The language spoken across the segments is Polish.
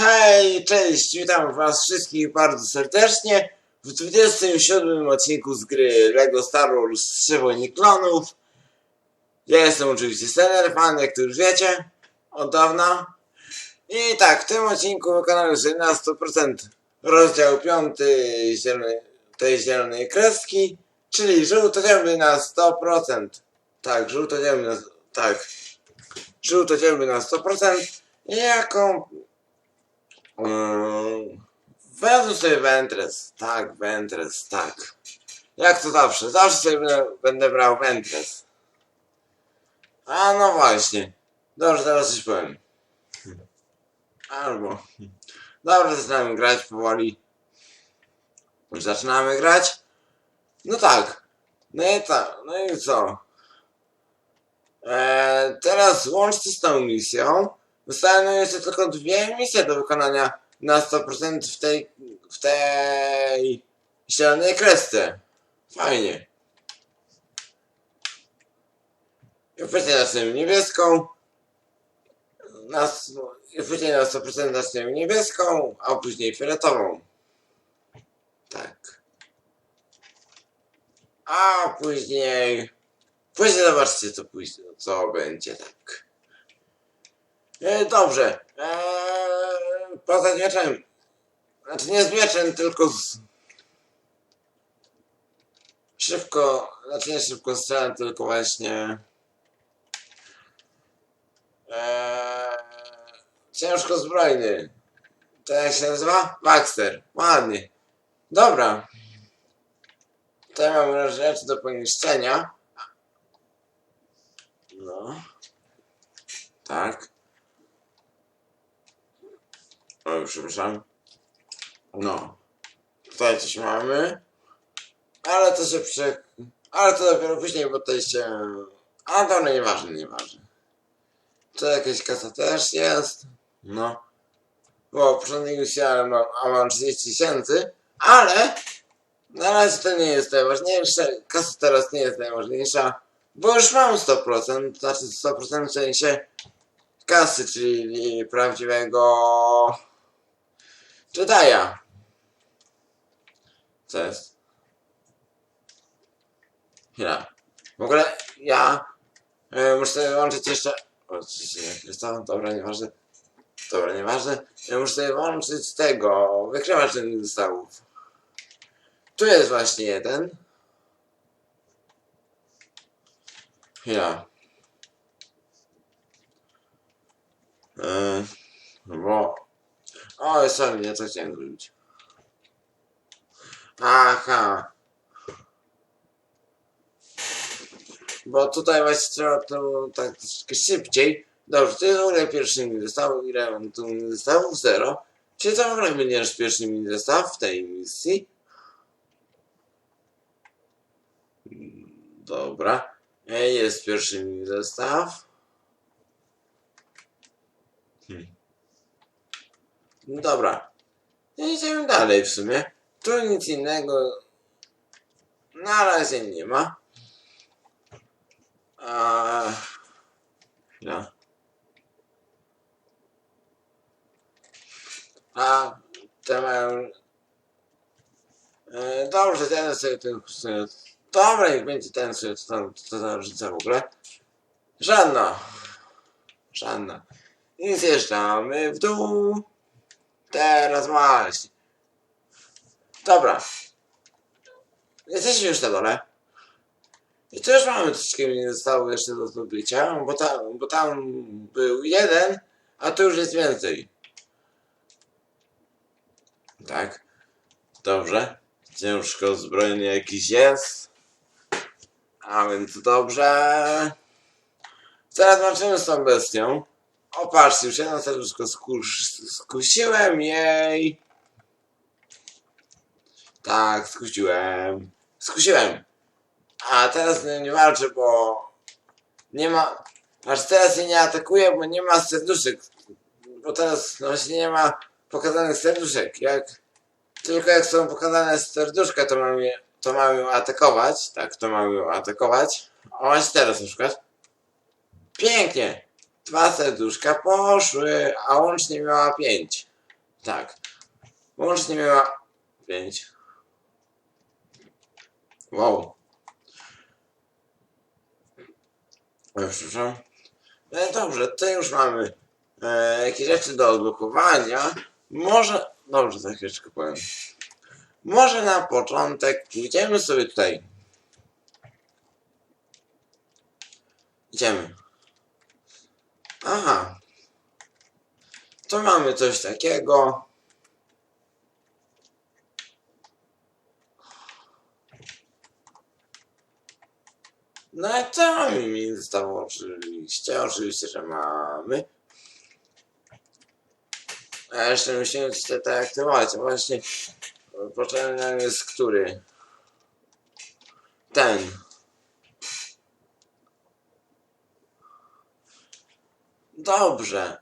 Hej, cześć, witam was wszystkich bardzo serdecznie w 27 odcinku z gry LEGO Star Wars 3 Wojny Klonów. Ja jestem oczywiście Stener, fan, jak to już wiecie, od dawna. I tak, w tym odcinku wykonałem sobie na 100% rozdział 5 zielonej, tej zielonej kreski, czyli żółto-zielony na 100%. Tak, żółto-zielony na, tak, żółto-zielony na 100%. I jaką Mm, Wezmę sobie Ventres. Tak, Ventres, tak. Jak to zawsze. Zawsze sobie będę, będę brał Ventres. A no właśnie. Dobrze, teraz coś powiem. Albo. Dobra, zaczynamy grać powoli. Już zaczynamy grać. No tak. No i tak. No i co? Eee, teraz łącznie z tą misją. Zostały jeszcze tylko dwie misje do wykonania na 100% w tej, w tej zielonej kresce. Fajnie. I wcześniej zaczniemy niebieską. Na, s- I wcześniej na 100% zaczniemy niebieską, a później fioletową. Tak. A później... Później zobaczcie co, później, co będzie, tak. E, dobrze. Eee, poza mieczem. Znaczy nie z mieczem, tylko z. Szybko. Znaczy nie szybko strzelam, tylko właśnie. Eee, ciężko zbrojny. To jak się nazywa? Baxter. Ładnie. Dobra. Tutaj mamy rzeczy do poniszczenia. No. Tak. Oj, przepraszam. No. Tutaj coś mamy. Ale to się prze... Ale to dopiero później, bo tutaj się... A dobra, nieważne, nieważne. To jakaś kasa też jest. No. Bo poprzedniej misji ale mam, a mam 30 tysięcy. Ale... Na razie to nie jest najważniejsze. Kasa teraz nie jest najważniejsza. Bo już mam 100%. Znaczy 100% w sensie kasy, czyli prawdziwego Jedi'a. Co jest? Chwila. W ogóle ja e, muszę włączyć jeszcze... O, to? Dobra, nieważne. Dobra, nieważne. Ja muszę włączyć tego, wykrywacz tych zestawów. Tu jest właśnie jeden. Chwila. Yy, bo... O, sorry, nie to chciałem zrobić. Aha. Bo tutaj właśnie trzeba to tak troszkę szybciej. Dobrze, to jest w ogóle pierwszy mini zestaw. Ile mam tu mini zestawów? Zero. Czy to w ogóle będzie nasz pierwszy mini zestaw w tej misji? Dobra. Jest pierwszy mini zestaw. Dobra. No idziemy dalej w sumie. Tu nic innego na razie nie ma. A... No. A te mają... E, dobrze, ten sobie ten... Dobra, niech będzie ten sobie, co tam, co tam rzuca w ogóle. Żadna. Żadna. I zjeżdżamy w dół. Teraz właśnie. Dobra. Jesteśmy już na dole. I też mamy troszeczkę mi zostało jeszcze do zdobycia, bo tam, bo tam był jeden, a tu już jest więcej. Tak. Dobrze. Ciężko zbrojny jakiś jest. A więc dobrze. Teraz walczymy z tą bestią. O, patrzcie, już jedno serduszko skusz, skusiłem jej. Tak, skusiłem. Skusiłem. A teraz nie, nie walczę, bo nie ma... Aż teraz jej nie atakuję, bo nie ma serduszek. Bo teraz no właśnie nie ma pokazanych serduszek. Jak tylko jak są pokazane serduszka, to mam je, to mam ją atakować. Tak, to mam ją atakować. O, właśnie teraz na przykład. Pięknie. Dwa serduszka poszły, a łącznie miała pięć. Tak. Łącznie miała 5. Wow. E, Przepraszam. No dobrze, to już mamy e, jakieś rzeczy do odblokowania. Może. Dobrze, za chwileczkę powiem. Może na początek pójdziemy sobie tutaj. Idziemy. Aha. Tu mamy coś takiego. No i mamy mi zostało oczywiście, oczywiście, że mamy. A jeszcze musimy się tak aktywować. Właśnie potrzebny jest który? Ten. Dobrze.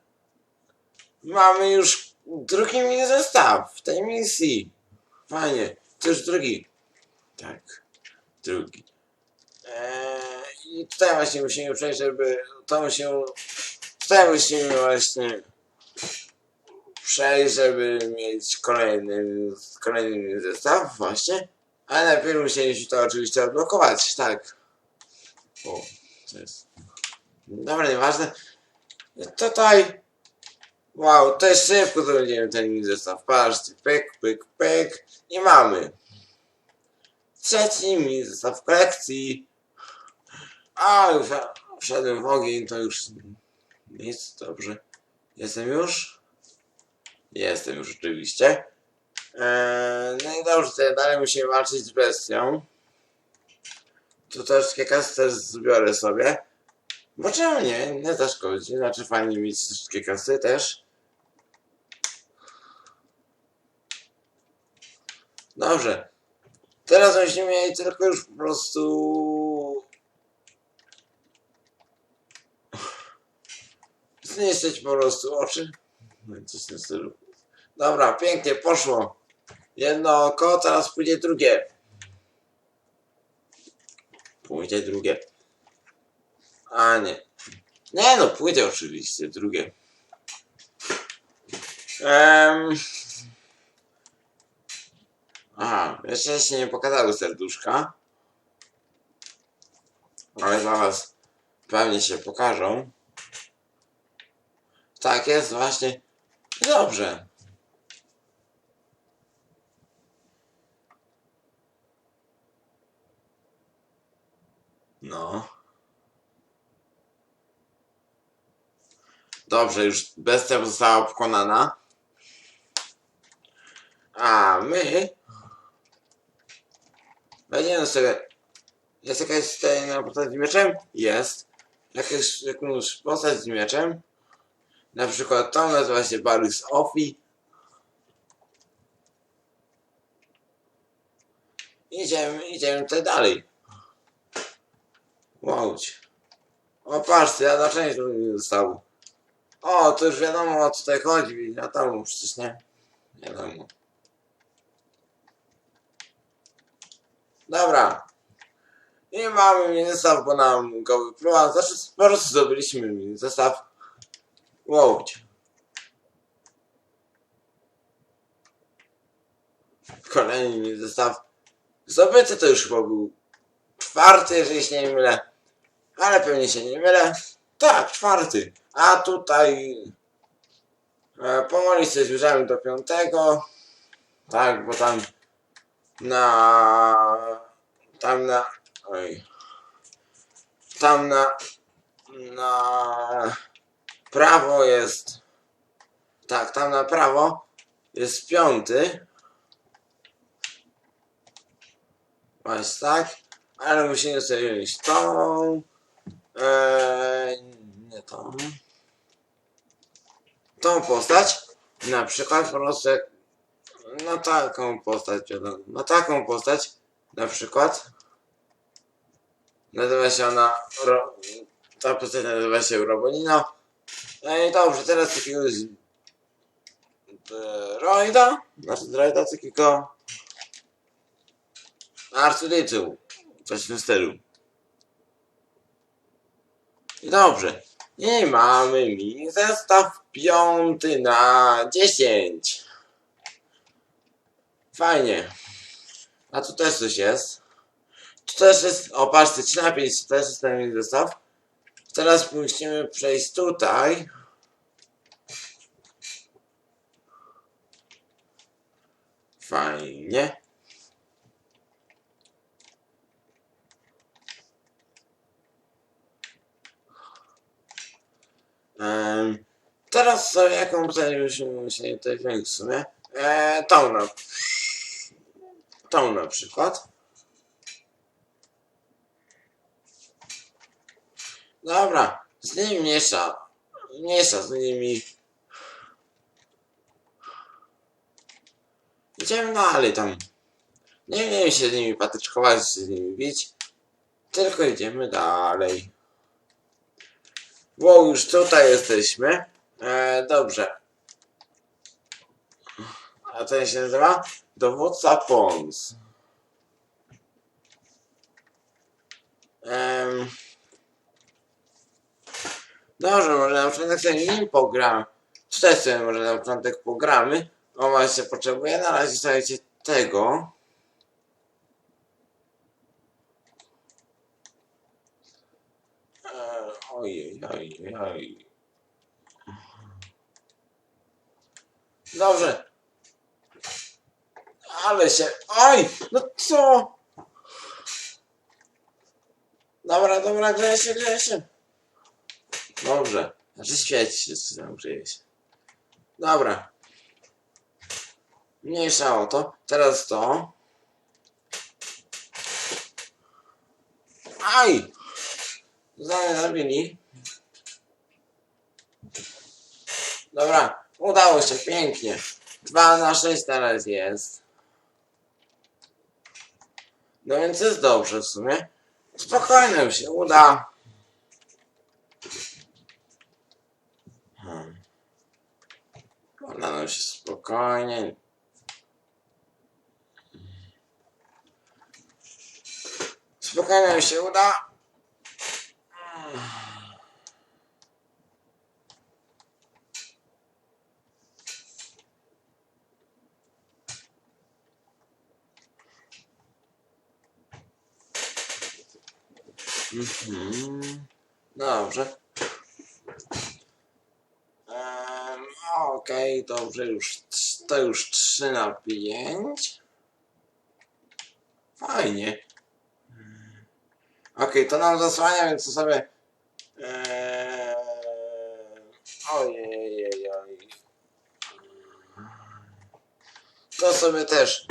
Mamy już drugi mini zestaw w tej misji. Fajnie. Już drugi. Tak. Drugi. Eee, I tutaj właśnie musimy przejść, żeby to się... Tutaj musimy właśnie przejść, żeby mieć kolejny, kolejny zestaw właśnie. Ale najpierw musieliśmy to oczywiście odblokować, tak. O, to jest... Dobra, nieważne. Tutaj... Wow, jest szybko będziemy ten zestaw. Patrzcie, pyk, pyk, pyk. I mamy. Trzeci mi zestaw kolekcji. A, już wszedłem w ogień, to już nic, dobrze. Jestem już? Jestem już oczywiście. Eee, no i dobrze, dalej musimy walczyć z bestią. Tu troszkę kasy też zbiorę sobie. Bo czemu nie? Nie zaszkodzi. Znaczy fajnie mieć troszkę kasy też. Dobrze. Teraz będziemy mieli tylko już po prostu... Zniszczyć po prostu oczy. No i coś stylu. Dobra, pięknie, poszło. Jedno oko, teraz pójdzie drugie. Pójdzie drugie. A nie. Nie no, pójdzie oczywiście drugie. Ehm... Aha, jeszcze się nie pokazały serduszka. Ale zaraz pewnie się pokażą. Tak jest właśnie. Dobrze. No. Dobrze, już bestia została pokonana. A my Będziemy sobie. Jest jakaś tutaj na postać z mieczem? Jest. Jakaś, jakąś postać z mieczem? Na przykład to nazywa się Barys Offi. Idziemy, idziemy tutaj dalej. Łódź. O patrzcie, ja na część zostało. O, to już wiadomo o co tutaj chodzi. Wiadomo przecież nie. Wiadomo. Dobra. I mamy mini zestaw, bo nam go wyprowadza. Znaczy, po prostu zdobyliśmy mini zestaw. Łódź. Kolejny mini zestaw. Zdobyty to już chyba był czwarty, jeżeli się nie mylę. Ale pewnie się nie mylę. Tak, czwarty. A tutaj e, powoli się zbliżamy do piątego. Tak, bo tam na tam na oj. Tam na na prawo jest tak, tam na prawo jest piąty. Właśnie tak ale musimy sobie iść tą eee, nie tą tą postać na przykład jak na taką postać, na taką postać, na przykład, nazywa się ona, ta postać nazywa się Robonino. No i dobrze, teraz takiego droida, znaczy droida takiego arcydycą, coś w tym stylu. I dobrze, i mamy mi zestaw piąty na 10. Fajnie. A tu też coś jest. Tu też jest, o patrzcie, 3 na 5, tu też jest ten zestaw. Teraz musimy przejść tutaj. Fajnie. Em, teraz sobie jaką zajmiemy się wziąć w sumie? E, tą na, tą na przykład. Dobra, z nimi mniejsza. Mniejsza z nimi. Idziemy dalej tam. Nie będziemy się z nimi patyczkować, z nimi bić. Tylko idziemy dalej. Bo już tutaj jesteśmy. E, dobrze. A ten się nazywa Dowódca Pons. Em, Dobrze, może na początek sobie nim pogram. Tutaj sobie może na początek pogramy. O właśnie, potrzebuję na razie, słuchajcie, tego. Eee, Ojej, ojej. Dobrze. Ale się... Oj! No co? Dobra, dobra, grzeje się, grzeje się. Dobrze. Znaczy świeci się, czy tam się. Dobra. Mniejsza o to. Teraz to. Aj! Zdanie zabili. Dobra, udało się, pięknie. 2 na 6 teraz jest. No więc jest dobrze w sumie. Spokojnie się uda. Hmm. Uda nam się spokojnie. Spokojnie się uda. Mhm. Dobrze. Em, Okej, dobrze, już to już 3 na 5. Fajnie. Okej, to nam zasłania, więc to sobie. Eee, ojej, ojej. To sobie też.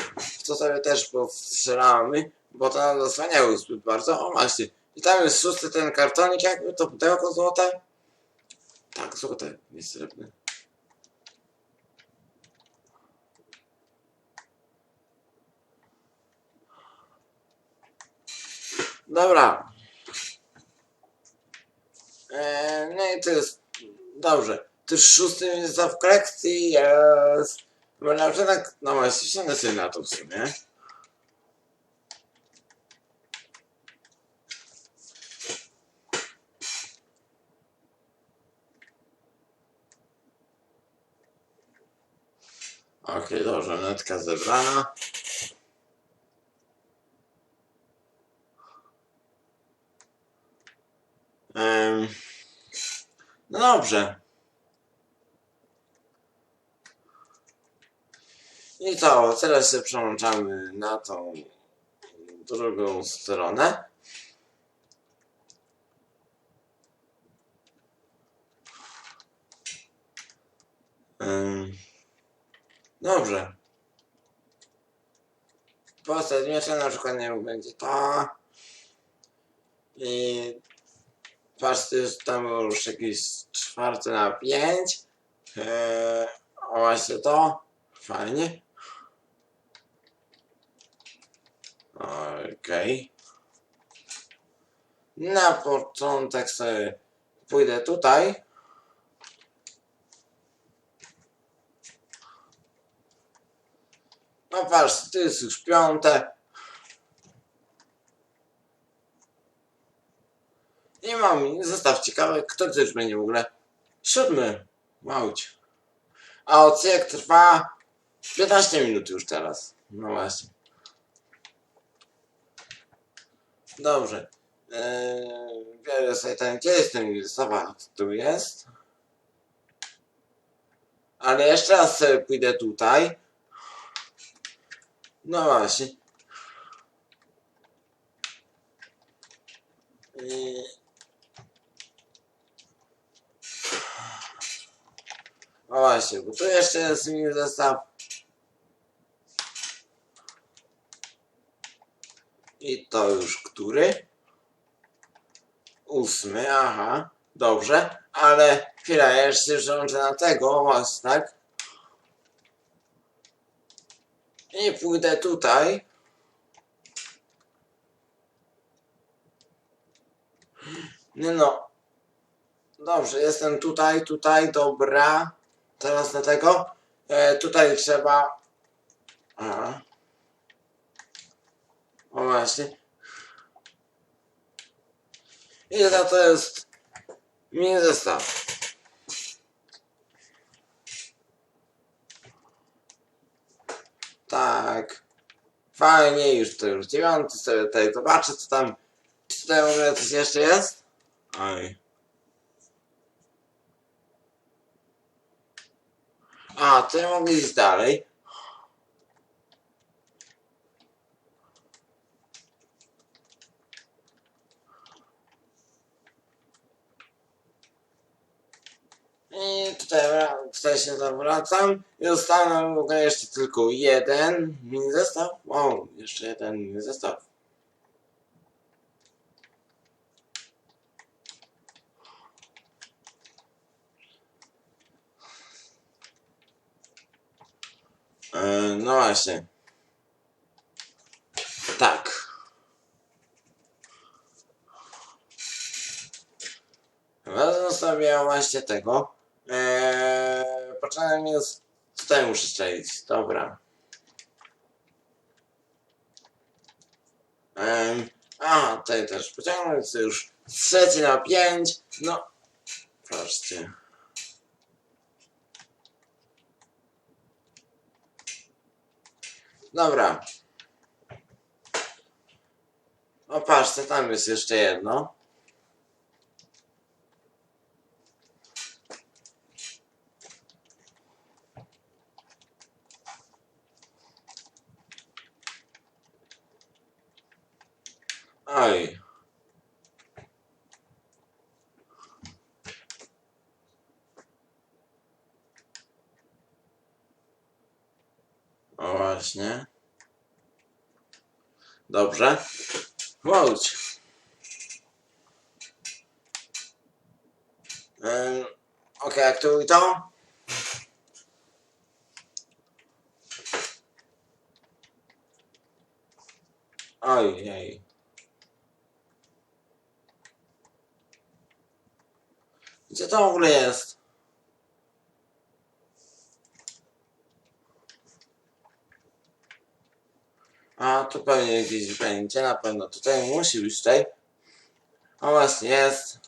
To sobie też powstrzelamy, bo to nam zasłaniało zbyt bardzo. O właśnie. I tam jest szósty ten kartonik, jakby to pudełko złote. Tak, złote, nie srebrne. Dobra. Eee, no i to jest dobrze. Już szósty jest w kolekcji jest. Bo na przykład, no właśnie, się na to w sumie. Okej, dobrze, netka zebrana. Em, no dobrze. I to, teraz się przełączamy na tą drugą stronę. Dobrze. Postać miecza na przykład nie będzie ta. I jest tam już jakieś czwarte na pięć. Eee, o właśnie to. Fajnie. Okej. Na początek sobie pójdę tutaj. No patrz, to jest już piąte. Nie mam zestaw ciekawy, kto to już będzie w ogóle? Siódmy. Małć. A odcinek trwa 15 minut już teraz. No właśnie. Dobrze. Eee, biorę sobie ten, gdzie jest ten zobacz, tu jest. Ale jeszcze raz pójdę tutaj. No właśnie. Eee, No właśnie, bo tu jeszcze jest mi zestaw. I to już który? Ósmy, aha. Dobrze, ale chwila, ja jeszcze przełączę na tego, właśnie, tak? I pójdę tutaj. Nie no. Dobrze, jestem tutaj, tutaj, dobra. Teraz na tego. E, tutaj trzeba. Aha. O właśnie. I to jest mini zestaw. Tak. Fajnie, już to już dziewiąty, sobie tutaj zobaczę co tam. Czy tutaj w ogóle coś jeszcze jest? Oj. A, to mogę iść dalej. I tutaj, wra- tutaj się zawracam i zostaną w ogóle jeszcze tylko jeden mini zestaw. Wow, jeszcze jeden mini zestaw. E, no właśnie. Tak. Wezmę sobie właśnie tego. Eee, poczekaj, jest... Tutaj muszę strzelić. Dobra. Ehm, a, tutaj też pociągnąć już trzeci na pięć. No, patrzcie. Dobra. O, patrzcie, tam jest jeszcze jedno. Oj. O właśnie. Dobrze. Chodź. Um, Okej, aktuj to. Ojej. Gdzie to w ogóle jest? A, tu pewnie gdzieś będzie, na pewno tutaj musi być tutaj. O właśnie, jest.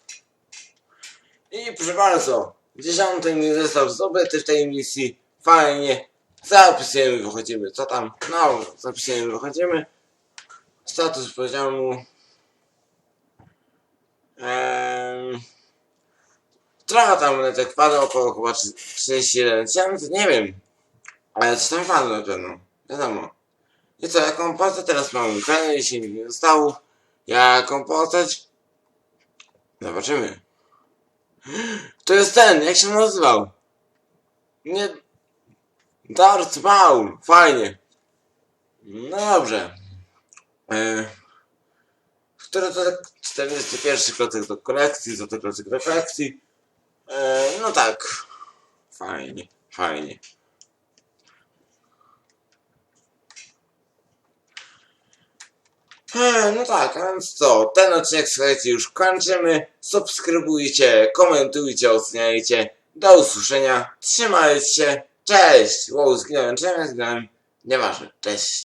I proszę bardzo, dziesiąty mi zestaw zdobyty w tej misji. Fajnie. Zapisujemy, wychodzimy. Co tam? No, zapisujemy, wychodzimy. Status poziomu. Ehm, trochę tam monetek wpadło, około chyba 31 tysięcy, nie wiem. Ale coś tam wpadło na pewno. Wiadomo. I co, jaką postać teraz mamy? Pewnie jeśli mi nie zostało. Jaką postać? Zobaczymy. To jest ten, jak się nazywał? Nie... Darth Maul, fajnie. No dobrze. E... Który to tak 41 klocek do kolekcji, złoty klocek do kolekcji. E... No tak. Fajnie, fajnie. No tak, a więc co, ten odcinek słuchajcie już kończymy. Subskrybujcie, komentujcie, oceniajcie. Do usłyszenia, trzymajcie się, cześć! Wow, zginąłem, czemu ja zginąłem? Nieważne, cześć.